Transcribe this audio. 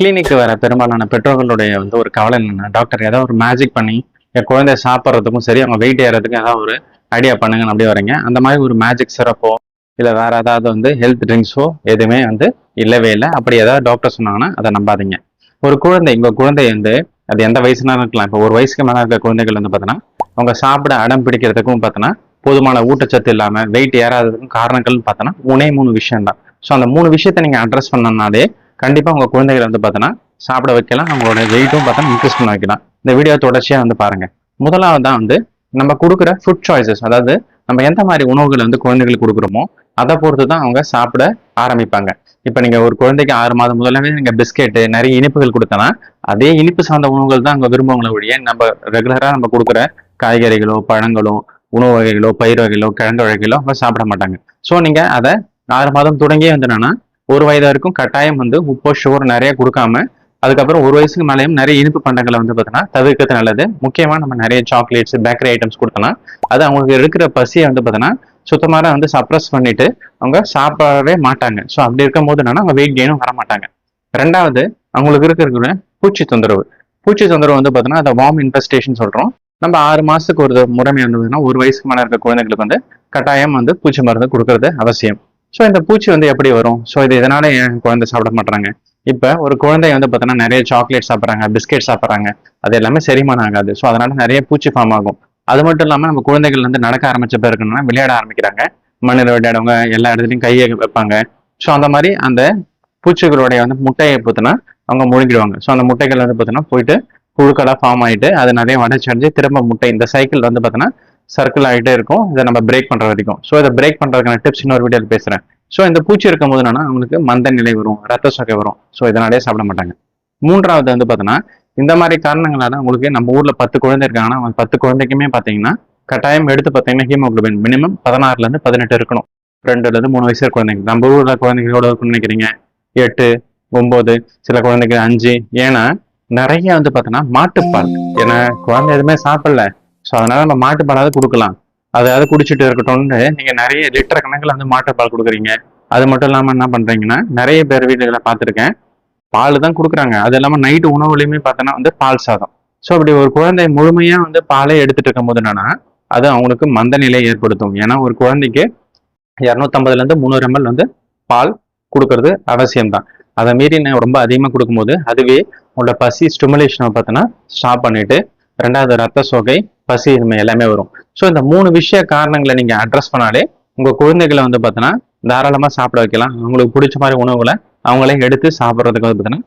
கிளினிக்கு வர பெரும்பாலான பெற்றோர்களுடைய வந்து ஒரு கவலை என்னன்னா டாக்டர் ஏதாவது ஒரு மேஜிக் பண்ணி என் குழந்தைய சாப்பிட்றதுக்கும் சரி அவங்க வெயிட் ஏறதுக்கும் ஏதாவது ஒரு ஐடியா பண்ணுங்கன்னு அப்படி வரீங்க. அந்த மாதிரி ஒரு மேஜிக் சிறப்போ இல்லை வேற ஏதாவது வந்து ஹெல்த் ட்ரிங்க்ஸோ எதுவுமே வந்து இல்லவே இல்லை. அப்படி ஏதாவது டாக்டர் சொன்னாங்கன்னா அதை நம்பாதீங்க. ஒரு குழந்தை உங்கள் குழந்தை வந்து அது எந்த வயசுனாலும் இருக்கலாம். இப்போ ஒரு வயசுக்கு மேலே இருக்க குழந்தைகள் வந்து பார்த்தோன்னா அவங்க சாப்பிட அடம் பிடிக்கிறதுக்கும் பார்த்தோன்னா போதுமான ஊட்டச்சத்து இல்லாமல் வெயிட் ஏறாததுக்கும் காரணங்கள்னு பார்த்தோன்னா ஒன்னே மூணு விஷயம் தான் ஸோ அந்த மூணு விஷயத்தை நீங்கள் அட்ரஸ் பண்ணனாலே கண்டிப்பாக உங்கள் குழந்தைகளை வந்து பார்த்தோன்னா சாப்பிட வைக்கலாம். அவங்களோட வெயிட்டும் பார்த்தா இன்க்ரீஸ் பண்ண வைக்கலாம். இந்த வீடியோ தொடர்ச்சியாக வந்து பாருங்கள் முதலாவது தான் வந்து நம்ம கொடுக்குற ஃபுட் சாய்ஸஸ் அதாவது நம்ம எந்த மாதிரி உணவுகளை வந்து குழந்தைகளுக்கு கொடுக்குறோமோ அதை பொறுத்து தான் அவங்க சாப்பிட ஆரம்பிப்பாங்க. இப்போ நீங்கள் ஒரு குழந்தைக்கு ஆறு மாதம் முதல்லவே நீங்கள் பிஸ்கெட்டு நிறைய இனிப்புகள் கொடுத்தனா அதே இனிப்பு சார்ந்த உணவுகள் தான் அவங்க விரும்புவங்களை ஒழிய நம்ம ரெகுலராக நம்ம கொடுக்குற காய்கறிகளோ பழங்களோ உணவு வகைகளோ பயிர் வகைகளோ கிழங்கு வகைகளோ அவங்க சாப்பிட மாட்டாங்க. ஸோ நீங்கள் அதை ஆறு மாதம் தொடங்கியே வந்து ஒரு வயது வரைக்கும் கட்டாயம் வந்து உப்பு சுகர் நிறைய கொடுக்காம அதுக்கப்புறம் ஒரு வயசுக்கு மேலேயும் நிறைய இனிப்பு பண்டங்களை வந்து பார்த்தீங்கன்னா தவிர்க்கிறது நல்லது. முக்கியமாக நம்ம நிறைய சாக்லேட்ஸ் பேக்கரி ஐட்டம்ஸ் கொடுத்தோம்னா அது அவங்களுக்கு இருக்கிற பசியை வந்து பார்த்தீங்கன்னா சுத்தமாக வந்து சப்ரஸ் பண்ணிட்டு அவங்க சாப்பிடவே மாட்டாங்க. ஸோ அப்படி இருக்கும்போது என்னன்னா அவங்க வெயிட் கெயினும் வர மாட்டாங்க ரெண்டாவது அவங்களுக்கு இருக்கிற பூச்சி தொந்தரவு. பூச்சி தொந்தரவு வந்து பார்த்தீங்கன்னா அதை வார்ம் இன்ஃபெஸ்டேஷன் சொல்கிறோம் நம்ம ஆறு மாதத்துக்கு ஒரு முறைமை வந்து பார்த்தீங்கன்னா ஒரு வயசுக்கு மேலே இருக்க குழந்தைங்களுக்கு வந்து கட்டாயம் வந்து பூச்சி மருந்து கொடுக்கறது அவசியம். ஸோ இந்த பூச்சி வந்து எப்படி வரும்? ஸோ இது இதனால ஏன் குழந்தை சாப்பிட மாட்டாங்க இப்போ ஒரு குழந்தை வந்து பார்த்தோன்னா நிறைய சாக்லேட் சாப்பிட்றாங்க பிஸ்கெட் சாப்பிட்றாங்க. அது எல்லாமே செரிமானம் ஆகாது. ஸோ அதனால நிறைய பூச்சி ஃபார்ம் ஆகும். அது மட்டும் இல்லாமல் நம்ம குழந்தைகள் வந்து நடக்க ஆரம்பிச்ச பிறகுன்னா விளையாட ஆரம்பிக்கிறாங்க. மண்ணில் விளையாடுவாங்க எல்லா இடத்துலையும் கையை வைப்பாங்க. ஸோ அந்த மாதிரி அந்த பூச்சிகளுடைய வந்து முட்டையை பார்த்தோன்னா அவங்க முழுங்கிடுவாங்க. ஸோ அந்த முட்டைகள் வந்து பார்த்தோன்னா போயிட்டு புழுக்களாக ஃபார்ம் ஆகிட்டு அது நிறைய வடைச்சடைஞ்சு திரும்ப முட்டை இந்த சைக்கிள் வந்து பார்த்தோன்னா சர்க்கிள் ஆகிட்டே இருக்கும். இதை நம்ம பிரேக் பண்ணுற வரைக்கும். ஸோ இதை பிரேக் பண்ணுறதுக்கான டிப்ஸ் இன்னொரு வீடியோவில் பேசுகிறேன் ஸோ இந்த பூச்சி இருக்கும் போது என்னன்னா அவங்களுக்கு மந்த நிலை வரும் ரத்த சொகை வரும். ஸோ இதனாலே சாப்பிட மாட்டாங்க. மூன்றாவது வந்து பார்த்தீங்கன்னா இந்த மாதிரி காரணங்களால உங்களுக்கு நம்ம ஊரில் பத்து குழந்தை இருக்காங்கன்னா அவங்க பத்து குழந்தைக்குமே பார்த்தீங்கன்னா கட்டாயம் எடுத்து பார்த்தீங்கன்னா ஹீமோக்ளோபின் மினிமம் பதினாறுலேருந்து பதினெட்டு இருக்கணும். ரெண்டுலேருந்து மூணு வயசு குழந்தைங்க. நம்ம ஊரில் குழந்தைங்களோட எவ்வளோ நினைக்கிறீங்க? எட்டு ஒம்பது சில குழந்தைங்க அஞ்சு. ஏன்னா நிறைய வந்து பார்த்தோன்னா மாட்டுப்பால். ஏன்னா குழந்தை எதுவுமே சாப்பிடல. ஸோ அதனால நம்ம மாட்டுப்பாலாவது கொடுக்கலாம். அதாவது குடிச்சிட்டு இருக்கட்டும்னு நீங்க நிறைய லிட்டர் கணக்கில் வந்து மாட்டுப்பால் கொடுக்குறீங்க. அது மட்டும் இல்லாமல் என்ன பண்றீங்கன்னா நிறைய பேர் வீடுகளை பார்த்துருக்கேன். பால் தான் கொடுக்குறாங்க. அது இல்லாமல் நைட்டு உணவுலையுமே பார்த்தோன்னா வந்து பால் சாதம். ஸோ அப்படி ஒரு குழந்தை முழுமையா வந்து பாலே எடுத்துட்டு இருக்கும்போது என்னன்னா அது அவங்களுக்கு மந்த நிலையை ஏற்படுத்தும். ஏன்னா ஒரு குழந்தைக்கு இரநூத்தம்பதுல இருந்து முந்நூறு எம்எல் வந்து பால் கொடுக்கறது அவசியம் தான். அதை மீறி நான் ரொம்ப அதிகமாக கொடுக்கும்போது அதுவே உங்களோட பசி ஸ்டிமுலேஷனை பார்த்தோன்னா ஸ்டாப் பண்ணிட்டு ரெண்டாவது ரத்த சோகை பசி இனிமை எல்லாமே வரும். ஸோ இந்த மூணு விஷய காரணங்களை நீங்க அட்ரஸ் பண்ணாலே உங்க குழந்தைகளை வந்து பார்த்தீங்கன்னா தாராளமாக சாப்பிட வைக்கலாம். அவங்களுக்கு பிடிச்ச மாதிரி உணவுகளை அவங்களே எடுத்து சாப்பிட்றதுக்கு வந்து பார்த்தீங்கன்னா